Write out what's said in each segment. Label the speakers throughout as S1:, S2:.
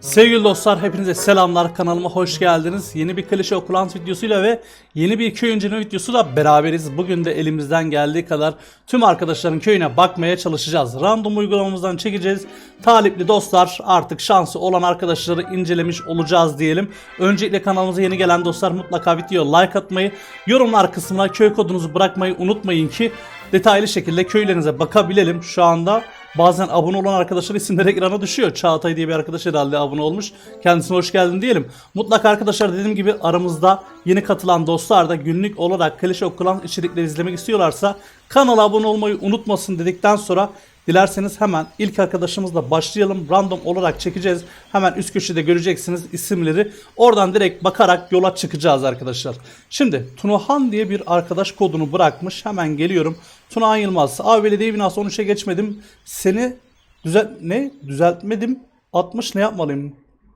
S1: Sevgili dostlar hepinize selamlar kanalıma hoş geldiniz. Yeni bir klişe okulant videosuyla ve yeni bir köy inceleme videosuyla beraberiz. Bugün de elimizden geldiği kadar tüm arkadaşların köyüne bakmaya çalışacağız. Random uygulamamızdan çekeceğiz. Talipli dostlar artık şansı olan arkadaşları incelemiş olacağız diyelim. Öncelikle kanalımıza yeni gelen dostlar mutlaka video like atmayı, yorumlar kısmına köy kodunuzu bırakmayı unutmayın ki detaylı şekilde köylerinize bakabilelim. Şu anda bazen abone olan arkadaşlar isimleri ekrana düşüyor. Çağatay diye bir arkadaş herhalde abone olmuş. Kendisine hoş geldin diyelim. Mutlaka arkadaşlar dediğim gibi aramızda yeni katılan dostlar da günlük olarak klişe okulan içerikleri izlemek istiyorlarsa kanala abone olmayı unutmasın dedikten sonra Dilerseniz hemen ilk arkadaşımızla başlayalım. Random olarak çekeceğiz. Hemen üst köşede göreceksiniz isimleri. Oradan direkt bakarak yola çıkacağız arkadaşlar. Şimdi Tunahan diye bir arkadaş kodunu bırakmış. Hemen geliyorum. Tunahan Yılmaz. Abi belediye binası 13'e geçmedim. Seni düzelt ne? Düzeltmedim. 60 ne yapmalıyım?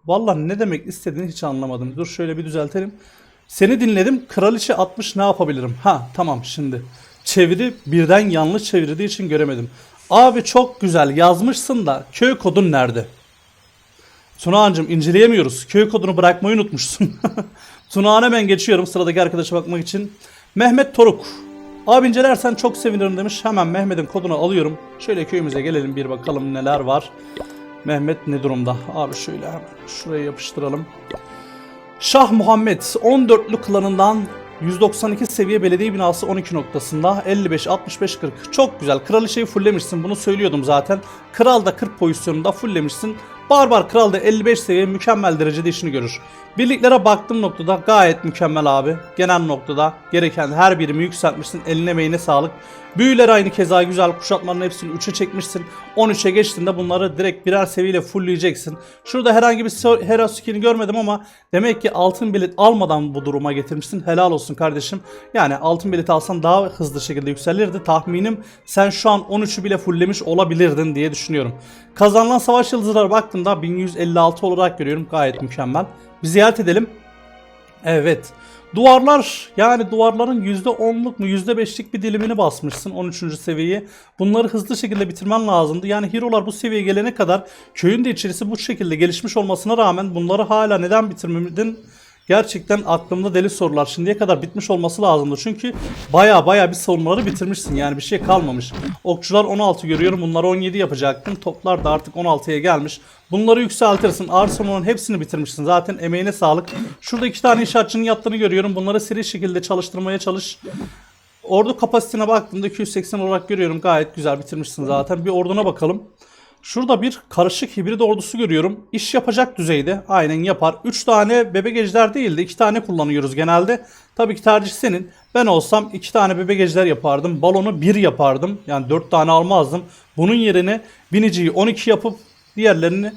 S1: Vallahi ne demek istediğini hiç anlamadım. Dur şöyle bir düzeltelim. Seni dinledim. Kraliçe 60 ne yapabilirim? Ha tamam şimdi. Çeviri birden yanlış çevirdiği için göremedim. Abi çok güzel yazmışsın da köy kodun nerede? Tunağancım inceleyemiyoruz. Köy kodunu bırakmayı unutmuşsun. Tunağan hemen geçiyorum sıradaki arkadaşa bakmak için. Mehmet Toruk. Abi incelersen çok sevinirim demiş. Hemen Mehmet'in kodunu alıyorum. Şöyle köyümüze gelelim bir bakalım neler var. Mehmet ne durumda? Abi şöyle hemen şuraya yapıştıralım. Şah Muhammed 14'lü klanından 192 seviye belediye binası 12 noktasında 55 65 40 çok güzel. Kraliçeyi fulllemişsin bunu söylüyordum zaten. Kral da 40 pozisyonunda fulllemişsin barbar kral da 55 seviye mükemmel derecede işini görür. Birliklere baktığım noktada gayet mükemmel abi. Genel noktada gereken her birimi yükseltmişsin. Eline emeğine sağlık. Büyüler aynı keza güzel kuşatmaların hepsini 3'e çekmişsin. 13'e geçtiğinde bunları direkt birer seviyeyle fullleyeceksin. Şurada herhangi bir hero skin'i görmedim ama demek ki altın bilet almadan bu duruma getirmişsin. Helal olsun kardeşim. Yani altın bilet alsan daha hızlı şekilde yükselirdi. Tahminim sen şu an 13'ü bile fulllemiş olabilirdin diye düşünüyorum. Kazanılan savaş yıldızlara baktığımda 1156 olarak görüyorum gayet mükemmel bir ziyaret edelim Evet. Duvarlar yani duvarların %10'luk mu %5'lik bir dilimini basmışsın 13. seviyeyi. Bunları hızlı şekilde bitirmen lazımdı. Yani hero'lar bu seviyeye gelene kadar köyün de içerisi bu şekilde gelişmiş olmasına rağmen bunları hala neden bitirmedin? Gerçekten aklımda deli sorular. Şimdiye kadar bitmiş olması lazımdı. Çünkü baya baya bir sorunları bitirmişsin. Yani bir şey kalmamış. Okçular 16 görüyorum. Bunları 17 yapacaktım. Toplar da artık 16'ya gelmiş. Bunları yükseltirsin. Arsenal'ın hepsini bitirmişsin. Zaten emeğine sağlık. Şurada iki tane inşaatçının yattığını görüyorum. Bunları seri şekilde çalıştırmaya çalış. Ordu kapasitesine baktığımda 280 olarak görüyorum. Gayet güzel bitirmişsin zaten. Bir orduna bakalım. Şurada bir karışık hibrit ordusu görüyorum. İş yapacak düzeyde. Aynen yapar. 3 tane bebek ejder değil de 2 tane kullanıyoruz genelde. Tabii ki tercih senin. Ben olsam 2 tane bebek ejder yapardım. Balonu 1 yapardım. Yani 4 tane almazdım. Bunun yerine biniciyi 12 yapıp diğerlerini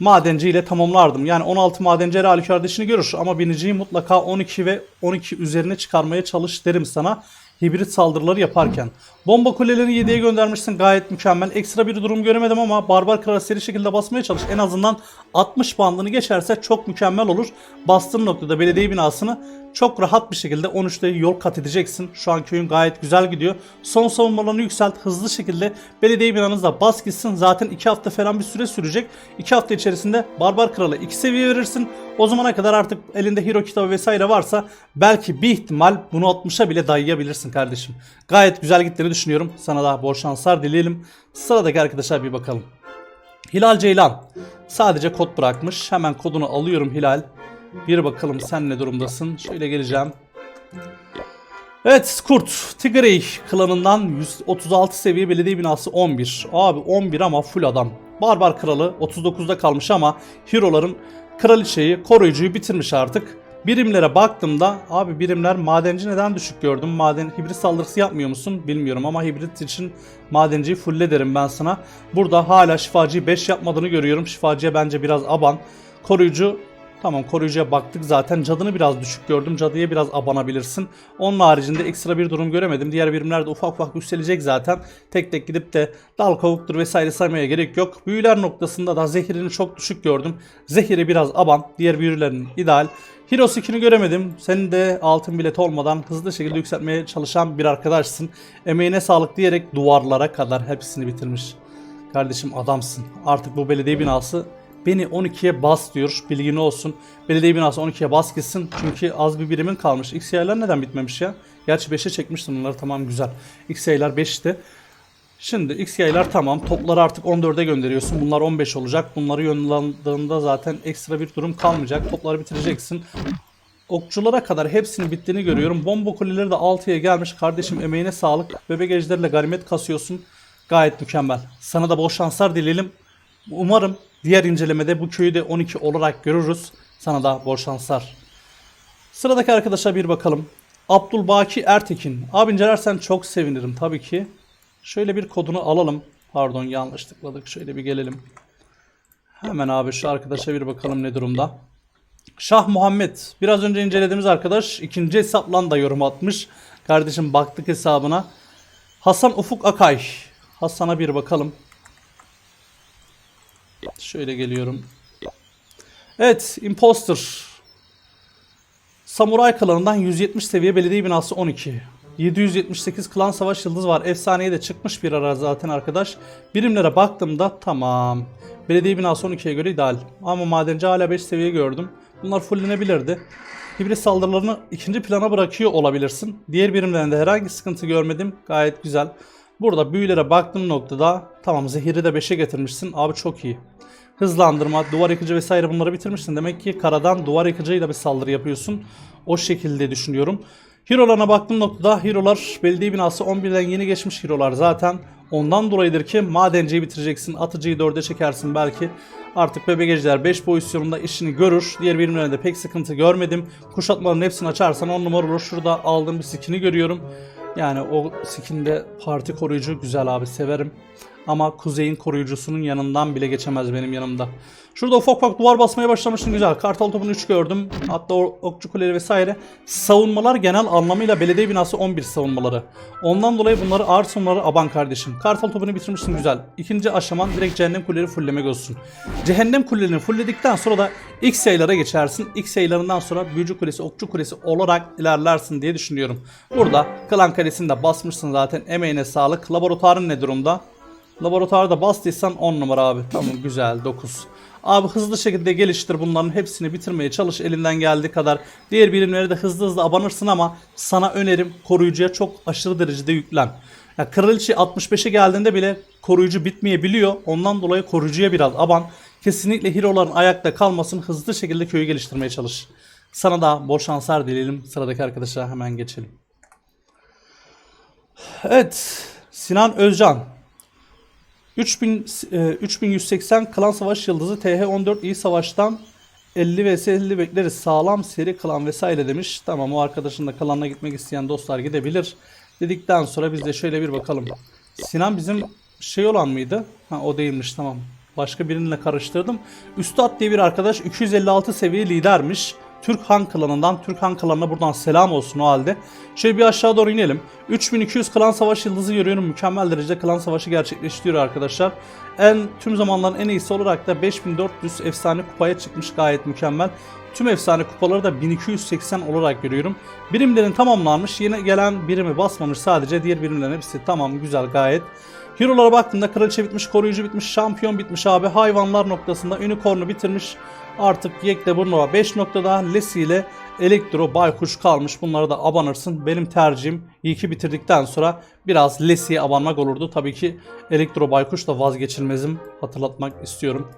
S1: madenci ile tamamlardım. Yani 16 madenci her halükarda işini görür ama biniciyi mutlaka 12 ve 12 üzerine çıkarmaya çalış derim sana hibrit saldırıları yaparken. Bomba kulelerini 7'ye göndermişsin gayet mükemmel. Ekstra bir durum göremedim ama Barbar Kral seri şekilde basmaya çalış. En azından 60 bandını geçerse çok mükemmel olur. Bastığın noktada belediye binasını çok rahat bir şekilde 13'te yol kat edeceksin. Şu an köyün gayet güzel gidiyor. Son savunmalarını yükselt. Hızlı şekilde belediye binanızda bas gitsin. Zaten 2 hafta falan bir süre sürecek. 2 hafta içerisinde Barbar Kral'a 2 seviye verirsin. O zamana kadar artık elinde hero kitabı vesaire varsa belki bir ihtimal bunu 60'a bile dayayabilirsin kardeşim. Gayet güzel gittiğini düşünüyorum. Sana da bol şanslar dileyelim. Sıradaki arkadaşlar bir bakalım. Hilal Ceylan. Sadece kod bırakmış. Hemen kodunu alıyorum Hilal. Bir bakalım sen ne durumdasın. Şöyle geleceğim. Evet Kurt Tigray klanından 136 seviye belediye binası 11. Abi 11 ama full adam. Barbar kralı 39'da kalmış ama hero'ların kraliçeyi koruyucuyu bitirmiş artık. Birimlere baktığımda abi birimler madenci neden düşük gördüm. Maden hibrit saldırısı yapmıyor musun bilmiyorum ama hibrit için madenciyi fulle derim ben sana. Burada hala şifacıyı 5 yapmadığını görüyorum. Şifacıya bence biraz aban. Koruyucu Tamam koruyucuya baktık zaten cadını biraz düşük gördüm. Cadıya biraz abanabilirsin. Onun haricinde ekstra bir durum göremedim. Diğer birimler de ufak ufak yükselecek zaten. Tek tek gidip de dal kavuktur vesaire saymaya gerek yok. Büyüler noktasında da zehirini çok düşük gördüm. Zehiri biraz aban. Diğer büyülerin ideal. Heroes 2'ni göremedim. Senin de altın bilet olmadan hızlı şekilde yükseltmeye çalışan bir arkadaşsın. Emeğine sağlık diyerek duvarlara kadar hepsini bitirmiş. Kardeşim adamsın. Artık bu belediye binası beni 12'ye bas diyor. Bilgin olsun. Belediye binası 12'ye bas gitsin. Çünkü az bir birimin kalmış. X yaylar neden bitmemiş ya? Gerçi 5'e çekmiştim bunları tamam güzel. X yaylar 5'ti. Şimdi X yaylar tamam. Topları artık 14'e gönderiyorsun. Bunlar 15 olacak. Bunları yönlandığında zaten ekstra bir durum kalmayacak. Topları bitireceksin. Okçulara kadar hepsinin bittiğini görüyorum. Bomba kuleleri de 6'ya gelmiş. Kardeşim emeğine sağlık. Bebek ejderle ganimet kasıyorsun. Gayet mükemmel. Sana da bol şanslar dileyelim. Umarım diğer incelemede bu köyü de 12 olarak görürüz. Sana da bol şanslar. Sıradaki arkadaşa bir bakalım. Abdülbaki Ertekin. Abi incelersen çok sevinirim tabii ki. Şöyle bir kodunu alalım. Pardon yanlış tıkladık. Şöyle bir gelelim. Hemen abi şu arkadaşa bir bakalım ne durumda. Şah Muhammed. Biraz önce incelediğimiz arkadaş ikinci hesaplan da yorum atmış. Kardeşim baktık hesabına. Hasan Ufuk Akay. Hasan'a bir bakalım. Şöyle geliyorum. Evet, Imposter. Samuray klanından 170 seviye belediye binası 12. 778 klan savaş yıldız var. Efsaneye de çıkmış bir ara zaten arkadaş. Birimlere baktığımda tamam. Belediye binası 12'ye göre ideal. Ama madenci hala 5 seviye gördüm. Bunlar fulllenebilirdi. Hibrit saldırılarını ikinci plana bırakıyor olabilirsin. Diğer birimlerinde herhangi sıkıntı görmedim. Gayet güzel. Burada büyülere baktığım noktada tamam zehiri de 5'e getirmişsin. Abi çok iyi. Hızlandırma, duvar yıkıcı vesaire bunları bitirmişsin. Demek ki karadan duvar yıkıcıyla bir saldırı yapıyorsun. O şekilde düşünüyorum. Hero'larına baktığım noktada hero'lar belediye binası 11'den yeni geçmiş hero'lar zaten. Ondan dolayıdır ki madenciyi bitireceksin, atıcıyı 4'e çekersin belki. Artık bebegeciler 5 pozisyonunda işini görür. Diğer birimlerinde pek sıkıntı görmedim. Kuşatmaların hepsini açarsan 10 numara olur. Şurada aldığım bir skin'i görüyorum. Yani o skinde parti koruyucu güzel abi severim. Ama kuzeyin koruyucusunun yanından bile geçemez benim yanımda. Şurada ufak ufak duvar basmaya başlamışsın güzel. Kartal topunu 3 gördüm. Hatta okçu kuleleri vesaire. Savunmalar genel anlamıyla belediye binası 11 savunmaları. Ondan dolayı bunları ağır savunmaları aban kardeşim. Kartal topunu bitirmişsin güzel. İkinci aşaman direkt cehennem kuleleri fulllemek olsun. Cehennem kulelerini fullledikten sonra da X yaylara geçersin. X yaylarından sonra büyücü kulesi, okçu kulesi olarak ilerlersin diye düşünüyorum. Burada klan kalesini de basmışsın zaten. Emeğine sağlık. Laboratuvarın ne durumda? Laboratuvarda bastıysan 10 numara abi. Tamam güzel 9. Abi hızlı şekilde geliştir bunların hepsini bitirmeye çalış elinden geldiği kadar. Diğer birimleri de hızlı hızlı abanırsın ama sana önerim koruyucuya çok aşırı derecede yüklen. Ya kraliçe 65'e geldiğinde bile koruyucu bitmeyebiliyor. Ondan dolayı koruyucuya biraz aban. Kesinlikle hero'ların ayakta kalmasın. Hızlı şekilde köyü geliştirmeye çalış. Sana da bol şanslar dileyelim. Sıradaki arkadaşa hemen geçelim. Evet. Sinan Özcan. 3000, e, 3180 klan savaş yıldızı TH14 iyi savaştan 50 vs 50 bekleriz. Sağlam seri klan vesaire demiş. Tamam o arkadaşın da klanına gitmek isteyen dostlar gidebilir. Dedikten sonra biz de şöyle bir bakalım. Sinan bizim şey olan mıydı? Ha o değilmiş tamam. Başka birininle karıştırdım. Üstad diye bir arkadaş 256 seviye lidermiş. Türk Han klanından, Türk Han klanına buradan selam olsun o halde. Şöyle bir aşağı doğru inelim. 3200 klan savaş yıldızı görüyorum. Mükemmel derecede klan savaşı gerçekleştiriyor arkadaşlar. En tüm zamanların en iyisi olarak da 5400 efsane kupaya çıkmış gayet mükemmel. Tüm efsane kupaları da 1280 olarak görüyorum. Birimlerin tamamlanmış. Yeni gelen birimi basmamış sadece. Diğer birimlerin hepsi tamam güzel gayet. Hero'lara baktığımda kraliçe bitmiş, koruyucu bitmiş, şampiyon bitmiş abi. Hayvanlar noktasında unicorn'u bitirmiş. Artık Yekte Burnova 5 noktada Lesi ile Elektro Baykuş kalmış. Bunlara da abanırsın. Benim tercihim iyi bitirdikten sonra biraz Lesi'ye abanmak olurdu. Tabii ki Elektro Baykuş da vazgeçilmezim. Hatırlatmak istiyorum.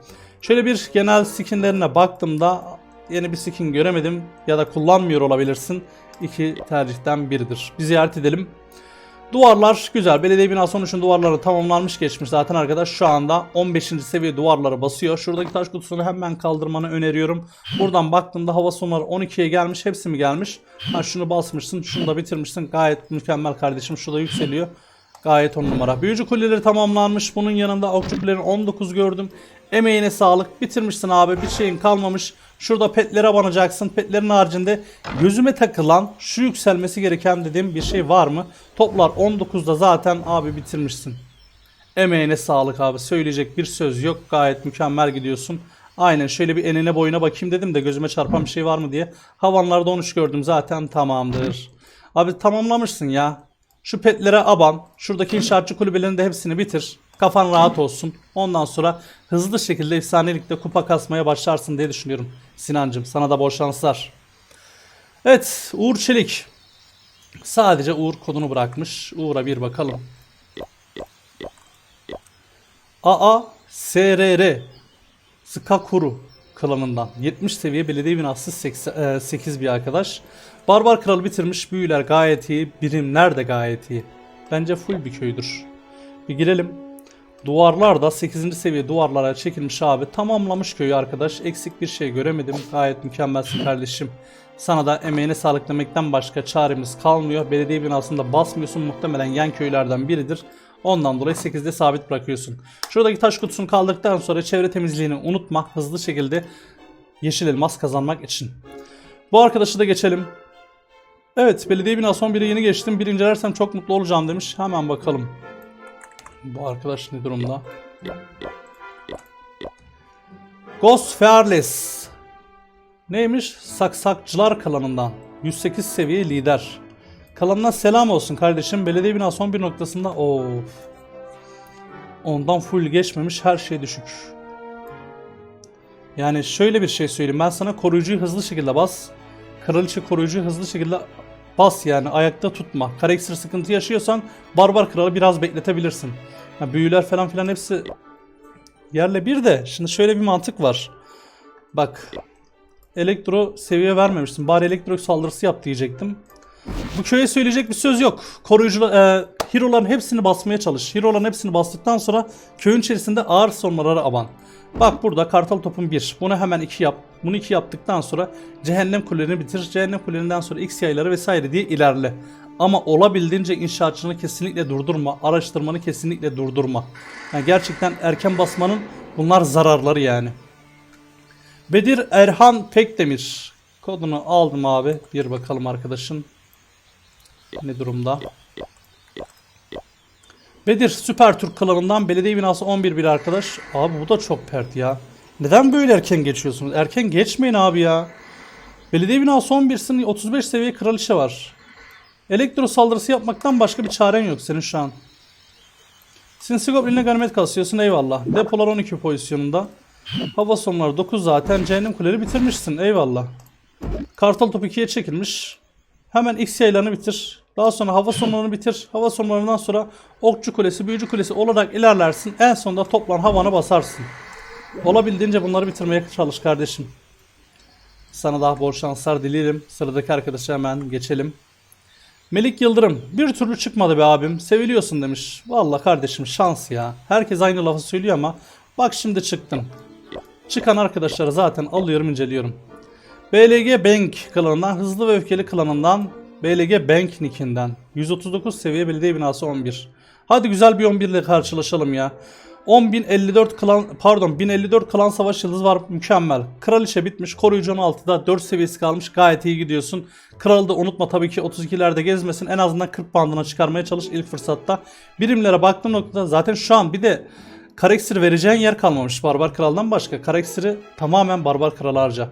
S1: Şöyle bir genel skinlerine baktığımda yeni bir skin göremedim ya da kullanmıyor olabilirsin. İki tercihten biridir. Bir ziyaret edelim. Duvarlar güzel. Belediye binası 13'ün duvarları tamamlanmış geçmiş zaten arkadaş. Şu anda 15. seviye duvarları basıyor. Şuradaki taş kutusunu hemen kaldırmanı öneriyorum. Buradan baktığımda hava sonları 12'ye gelmiş. Hepsi mi gelmiş? Ha şunu basmışsın. Şunu da bitirmişsin. Gayet mükemmel kardeşim. Şurada yükseliyor. Gayet on numara. Büyücü kuleleri tamamlanmış. Bunun yanında okçu kuleleri 19 gördüm. Emeğine sağlık. Bitirmişsin abi. Bir şeyin kalmamış. Şurada petlere banacaksın. Petlerin haricinde gözüme takılan şu yükselmesi gereken dediğim bir şey var mı? Toplar 19'da zaten abi bitirmişsin. Emeğine sağlık abi. Söyleyecek bir söz yok. Gayet mükemmel gidiyorsun. Aynen şöyle bir enine boyuna bakayım dedim de gözüme çarpan bir şey var mı diye. Havanlarda 13 gördüm zaten tamamdır. Abi tamamlamışsın ya. Şu petlere aban. Şuradaki inşaatçı kulübelerinin de hepsini bitir. Kafan rahat olsun. Ondan sonra hızlı şekilde efsanelikte kupa kasmaya başlarsın diye düşünüyorum. Sinancım sana da bol şanslar. Evet Uğur Çelik. Sadece Uğur kodunu bırakmış. Uğur'a bir bakalım. AA SRR Skakuru klanından 70 seviye belediye binası 80, e, 8 bir arkadaş. Barbar kralı bitirmiş. Büyüler gayet iyi. Birimler de gayet iyi. Bence full bir köydür. Bir girelim. Duvarlar da 8. seviye duvarlara çekilmiş abi. Tamamlamış köyü arkadaş. Eksik bir şey göremedim. Gayet mükemmelsin kardeşim. Sana da emeğine sağlık demekten başka çaremiz kalmıyor. Belediye binasında basmıyorsun. Muhtemelen yan köylerden biridir. Ondan dolayı 8'de sabit bırakıyorsun. Şuradaki taş kutusunu kaldırdıktan sonra çevre temizliğini unutma. Hızlı şekilde yeşil elmas kazanmak için. Bu arkadaşı da geçelim. Evet belediye binası 11'e yeni geçtim. Bir incelersem çok mutlu olacağım demiş. Hemen bakalım. Bu arkadaş ne durumda? Ghost Fearless. Neymiş? Saksakçılar klanından. 108 seviye lider. Kalanına selam olsun kardeşim. Belediye binası 11 noktasında of. Ondan full geçmemiş her şey düşük. Yani şöyle bir şey söyleyeyim. Ben sana koruyucuyu hızlı şekilde bas. Kraliçe koruyucuyu hızlı şekilde bas yani ayakta tutma. Karakter sıkıntı yaşıyorsan barbar kralı biraz bekletebilirsin. Ya büyüler falan filan hepsi yerle bir de. Şimdi şöyle bir mantık var. Bak elektro seviye vermemişsin. Bari elektro saldırısı yap diyecektim. Bu köye söyleyecek bir söz yok. Koruyucu e, hero'ların hepsini basmaya çalış. Hero'ların hepsini bastıktan sonra köyün içerisinde ağır sorunları aban. Bak burada kartal topun 1. Bunu hemen 2 yap. Bunu 2 yaptıktan sonra cehennem kulelerini bitir. Cehennem kulelerinden sonra X yayları vesaire diye ilerle. Ama olabildiğince inşaatçını kesinlikle durdurma. Araştırmanı kesinlikle durdurma. Yani gerçekten erken basmanın bunlar zararları yani. Bedir Erhan Pekdemir. Kodunu aldım abi. Bir bakalım arkadaşın. Ne durumda? Bedir Süper Türk klanından belediye binası 11 bir arkadaş. Abi bu da çok pert ya. Neden böyle erken geçiyorsunuz? Erken geçmeyin abi ya. Belediye binası 11'sin 35 seviye kraliçe var. Elektro saldırısı yapmaktan başka bir çaren yok senin şu an. Sinsi Goblin'le ganimet kasıyorsun eyvallah. Depolar 12 pozisyonunda. Hava sonları 9 zaten. Cehennem kuleleri bitirmişsin eyvallah. Kartal top 2'ye çekilmiş. Hemen X yaylarını bitir. Daha sonra hava sonlarını bitir. Hava sonlarından sonra okçu kulesi, büyücü kulesi olarak ilerlersin. En sonunda toplan havanı basarsın. Olabildiğince bunları bitirmeye çalış kardeşim. Sana daha bol şanslar dilerim. Sıradaki arkadaşa hemen geçelim. Melik Yıldırım bir türlü çıkmadı be abim. Seviliyorsun demiş. Vallahi kardeşim şans ya. Herkes aynı lafı söylüyor ama bak şimdi çıktın. Çıkan arkadaşları zaten alıyorum inceliyorum. BLG Bank klanından, Hızlı ve Öfkeli klanından, BLG Bank nickinden. 139 seviye belediye binası 11. Hadi güzel bir 11 ile karşılaşalım ya. 10.054 klan pardon 1054 klan savaş yıldızı var mükemmel. Kraliçe bitmiş. Koruyucu 16'da 4 seviyesi kalmış. Gayet iyi gidiyorsun. Kralı da unutma tabii ki 32'lerde gezmesin. En azından 40 bandına çıkarmaya çalış ilk fırsatta. Birimlere baktığım noktada zaten şu an bir de Kareksir vereceğin yer kalmamış Barbar Kral'dan başka. Kareksir'i tamamen Barbar Kral harca.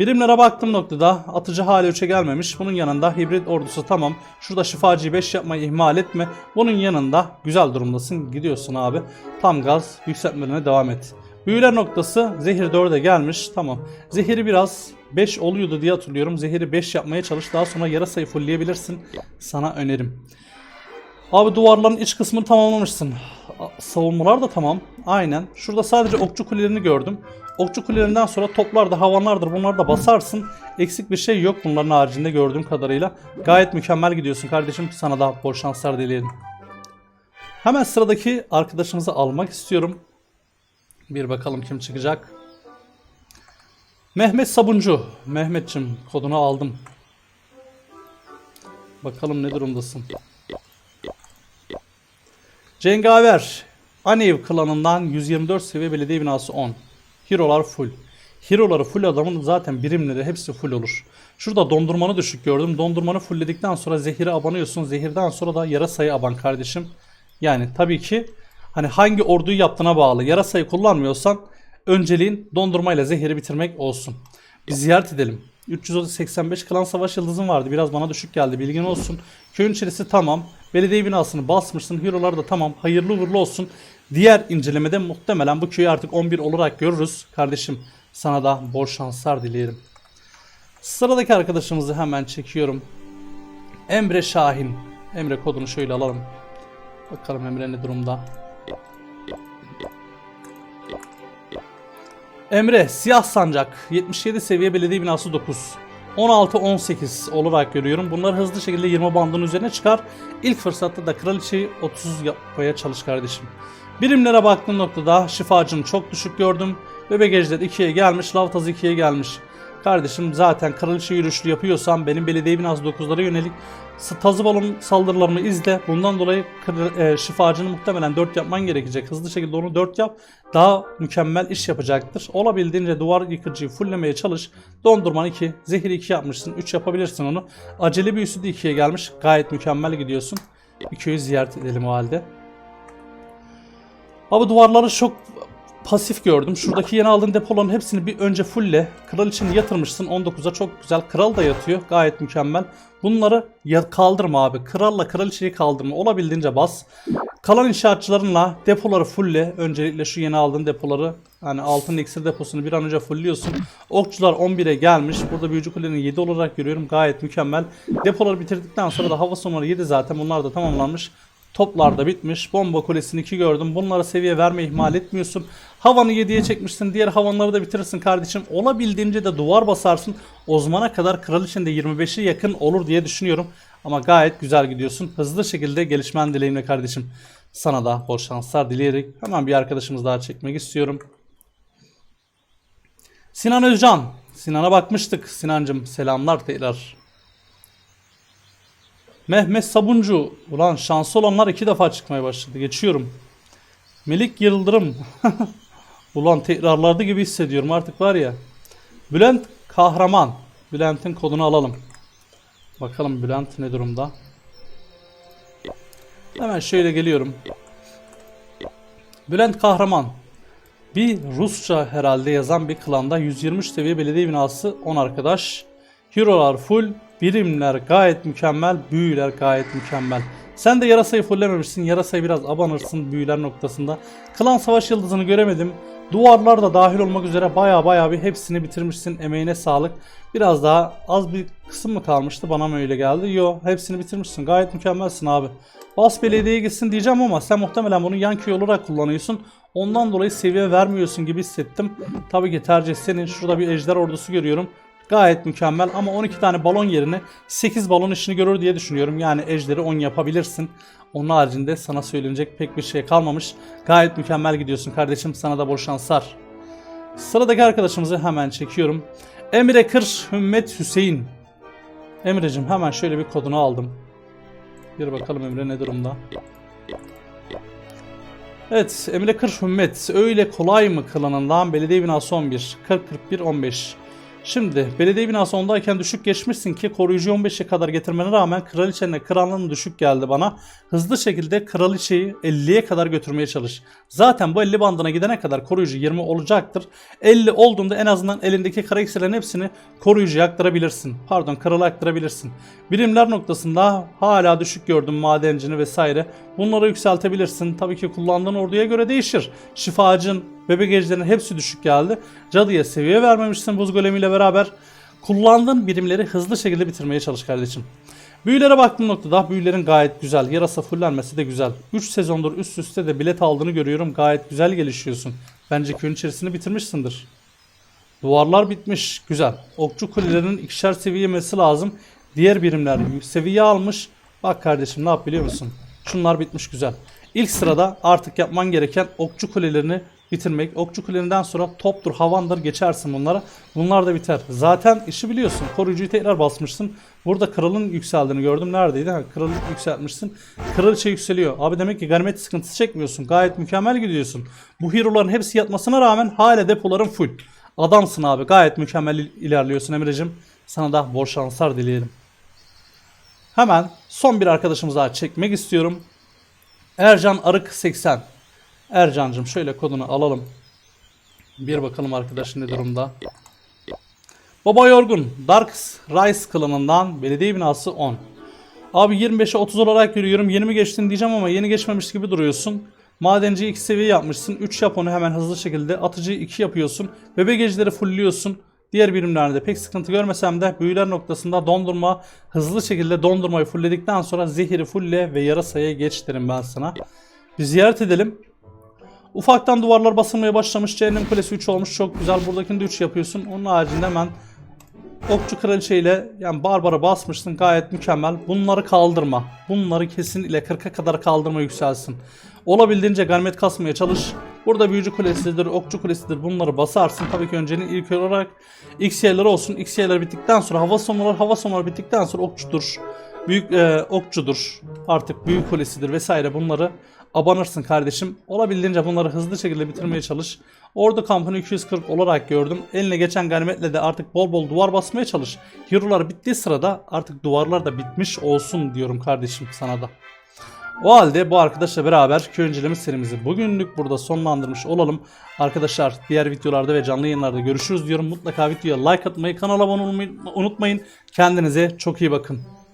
S1: Birimlere baktığım noktada atıcı hali 3'e gelmemiş. Bunun yanında hibrit ordusu tamam. Şurada şifacıyı 5 yapmayı ihmal etme. Bunun yanında güzel durumdasın. Gidiyorsun abi. Tam gaz yükseltmelerine devam et. Büyüler noktası zehir 4'e gelmiş. Tamam. Zehiri biraz 5 oluyordu diye hatırlıyorum. Zehiri 5 yapmaya çalış. Daha sonra yarasayı fullleyebilirsin. Sana önerim. Abi duvarların iç kısmını tamamlamışsın. Savunmalar da tamam. Aynen. Şurada sadece okçu kulelerini gördüm. Okçu kulelerinden sonra toplar da havanlardır bunları da basarsın. Eksik bir şey yok bunların haricinde gördüğüm kadarıyla. Gayet mükemmel gidiyorsun kardeşim. Sana da bol şanslar dileyelim. Hemen sıradaki arkadaşımızı almak istiyorum. Bir bakalım kim çıkacak. Mehmet Sabuncu. Mehmetçim kodunu aldım. Bakalım ne durumdasın. Cengaver. Anev klanından 124 seviye belediye binası 10. Hero'lar full. Hero'ları full adamın zaten birimleri hepsi full olur. Şurada dondurmanı düşük gördüm. Dondurmanı fullledikten sonra zehire abanıyorsun. Zehirden sonra da yarasayı aban kardeşim. Yani tabii ki hani hangi orduyu yaptığına bağlı. Yarasayı kullanmıyorsan önceliğin dondurmayla zehiri bitirmek olsun. Bir ziyaret edelim. 385 klan savaş yıldızın vardı. Biraz bana düşük geldi. Bilgin olsun. Köyün içerisi tamam. Belediye binasını basmışsın. Hero'lar da tamam. Hayırlı uğurlu olsun. Diğer incelemede muhtemelen bu köyü artık 11 olarak görürüz. Kardeşim sana da bol şanslar dileyelim. Sıradaki arkadaşımızı hemen çekiyorum. Emre Şahin. Emre kodunu şöyle alalım. Bakalım Emre ne durumda. Emre Siyah Sancak 77 seviye belediye binası 9. 16-18 olarak görüyorum. Bunlar hızlı şekilde 20 bandın üzerine çıkar. İlk fırsatta da kraliçeyi 30 yapmaya çalış kardeşim. Birimlere baktığım noktada şifacını çok düşük gördüm. Bebek ejder 2'ye gelmiş, lavtaz 2'ye gelmiş. Kardeşim zaten kraliçe yürüyüşlü yapıyorsam benim belediye binası 9'lara yönelik tazı balon saldırılarımı izle. Bundan dolayı kır- e, şifacını muhtemelen 4 yapman gerekecek. Hızlı şekilde onu 4 yap. Daha mükemmel iş yapacaktır. Olabildiğince duvar yıkıcıyı fulllemeye çalış. Dondurman 2, zehir 2 yapmışsın. 3 yapabilirsin onu. Acele büyüsü de 2'ye gelmiş. Gayet mükemmel gidiyorsun. Bir köyü ziyaret edelim o halde. Abi duvarları çok pasif gördüm. Şuradaki yeni aldığın depoların hepsini bir önce fullle. Kral için yatırmışsın 19'a çok güzel. Kral da yatıyor gayet mükemmel. Bunları ya kaldırma abi. Kralla kraliçeyi kaldırma. Olabildiğince bas. Kalan inşaatçılarınla depoları fullle. Öncelikle şu yeni aldığın depoları hani altın iksir deposunu bir an önce fullliyorsun. Okçular 11'e gelmiş. Burada büyücü kulenin 7 olarak görüyorum. Gayet mükemmel. Depoları bitirdikten sonra da hava sonları 7 zaten. Bunlar da tamamlanmış. Toplar da bitmiş. Bomba kulesini 2 gördüm. Bunlara seviye verme ihmal etmiyorsun. Havanı 7'ye çekmişsin. Diğer havanları da bitirirsin kardeşim. Olabildiğince de duvar basarsın. O zamana kadar kraliçen de 25'e yakın olur diye düşünüyorum. Ama gayet güzel gidiyorsun. Hızlı şekilde gelişmen dileğimle kardeşim. Sana da bol şanslar dileyerek hemen bir arkadaşımız daha çekmek istiyorum. Sinan Özcan. Sinan'a bakmıştık. Sinancım selamlar tekrar. Mehmet Sabuncu. Ulan şanslı olanlar iki defa çıkmaya başladı. Geçiyorum. Melik Yıldırım. Ulan tekrarlarda gibi hissediyorum artık var ya. Bülent Kahraman. Bülent'in kodunu alalım. Bakalım Bülent ne durumda. Hemen şöyle geliyorum. Bülent Kahraman. Bir Rusça herhalde yazan bir klanda 123 seviye belediye binası 10 arkadaş. Hero'lar full, birimler gayet mükemmel, büyüler gayet mükemmel. Sen de yarasayı fulllememişsin, yarasayı biraz abanırsın büyüler noktasında. Klan savaş yıldızını göremedim. Duvarlar da dahil olmak üzere baya baya bir hepsini bitirmişsin. Emeğine sağlık. Biraz daha az bir kısım mı kalmıştı bana mı öyle geldi? Yo hepsini bitirmişsin. Gayet mükemmelsin abi. Bas belediyeye gitsin diyeceğim ama sen muhtemelen bunu yan köy olarak kullanıyorsun. Ondan dolayı seviye vermiyorsun gibi hissettim. Tabii ki tercih senin. Şurada bir ejder ordusu görüyorum. Gayet mükemmel ama 12 tane balon yerine 8 balon işini görür diye düşünüyorum. Yani ejderi 10 yapabilirsin. Onun haricinde sana söylenecek pek bir şey kalmamış. Gayet mükemmel gidiyorsun kardeşim. Sana da bol şanslar. Sıradaki arkadaşımızı hemen çekiyorum. Emre Kır Hümmet Hüseyin. Emre'cim hemen şöyle bir kodunu aldım. Bir bakalım Emre ne durumda. Evet Emre Kır Hümmet öyle kolay mı klanından belediye binası 11 40 41 15 Şimdi belediye binası ondayken düşük geçmişsin ki koruyucu 15'e kadar getirmene rağmen kraliçenle krallığın düşük geldi bana. Hızlı şekilde kraliçeyi 50'ye kadar götürmeye çalış. Zaten bu 50 bandına gidene kadar koruyucu 20 olacaktır. 50 olduğunda en azından elindeki kara iksirlerin hepsini koruyucuya aktarabilirsin. Pardon krala aktarabilirsin. Birimler noktasında hala düşük gördüm madencini vesaire. Bunları yükseltebilirsin. Tabii ki kullandığın orduya göre değişir. Şifacın, bebek ejderinin hepsi düşük geldi. Cadıya seviye vermemişsin buz golemiyle beraber. Kullandığın birimleri hızlı şekilde bitirmeye çalış kardeşim. Büyülere baktığım noktada büyülerin gayet güzel. Yarasa fullenmesi de güzel. 3 sezondur üst üste de bilet aldığını görüyorum. Gayet güzel gelişiyorsun. Bence köyün içerisini bitirmişsindir. Duvarlar bitmiş. Güzel. Okçu kulelerinin ikişer seviye yemesi lazım. Diğer birimler seviye almış. Bak kardeşim ne yap biliyor musun? Şunlar bitmiş güzel. İlk sırada artık yapman gereken okçu kulelerini bitirmek. Okçu kulelerinden sonra toptur, havandır geçersin bunlara. Bunlar da biter. Zaten işi biliyorsun. Koruyucuyu tekrar basmışsın. Burada kralın yükseldiğini gördüm. Neredeydi? Ha, kralı yükseltmişsin. Kraliçe yükseliyor. Abi demek ki ganimet sıkıntısı çekmiyorsun. Gayet mükemmel gidiyorsun. Bu hero'ların hepsi yatmasına rağmen hala depoların full. Adamsın abi. Gayet mükemmel il- ilerliyorsun Emre'cim. Sana da bol şanslar dileyelim. Hemen son bir arkadaşımızı daha çekmek istiyorum. Ercan Arık 80. Ercan'cım şöyle kodunu alalım. Bir bakalım arkadaşın ne durumda. Baba Yorgun Darks Rise klanından belediye binası 10. Abi 25'e 30 olarak yürüyorum. Yeni mi geçtin diyeceğim ama yeni geçmemiş gibi duruyorsun. Madenci 2 seviye yapmışsın. 3 yap onu hemen hızlı şekilde. Atıcıyı 2 yapıyorsun. Bebegecileri fullliyorsun. Diğer birimlerde pek sıkıntı görmesem de büyüler noktasında dondurma hızlı şekilde dondurmayı fullledikten sonra zehiri fulle ve yarasaya geç derim ben sana. Bir ziyaret edelim. Ufaktan duvarlar basılmaya başlamış. Cehennem Kulesi 3 olmuş. Çok güzel. Buradakini de 3 yapıyorsun. Onun haricinde hemen Okçu Kraliçe ile yani Barbar'a basmışsın. Gayet mükemmel. Bunları kaldırma. Bunları kesin ile 40'a kadar kaldırma yükselsin. Olabildiğince ganimet kasmaya çalış. Burada büyücü kulesidir, okçu kulesidir. Bunları basarsın. Tabii ki öncenin ilk olarak X yerleri olsun. X yerleri bittikten sonra hava sonları, hava sonları bittikten sonra okçudur. Büyük e, okçudur. Artık büyük kulesidir vesaire bunları abanırsın kardeşim. Olabildiğince bunları hızlı şekilde bitirmeye çalış. Ordu kampını 240 olarak gördüm. Eline geçen ganimetle de artık bol bol duvar basmaya çalış. Hero'lar bittiği sırada artık duvarlar da bitmiş olsun diyorum kardeşim sana da. O halde bu arkadaşla beraber köy inceleme serimizi bugünlük burada sonlandırmış olalım. Arkadaşlar diğer videolarda ve canlı yayınlarda görüşürüz diyorum. Mutlaka videoya like atmayı, kanala abone olmayı unutmayın. Kendinize çok iyi bakın.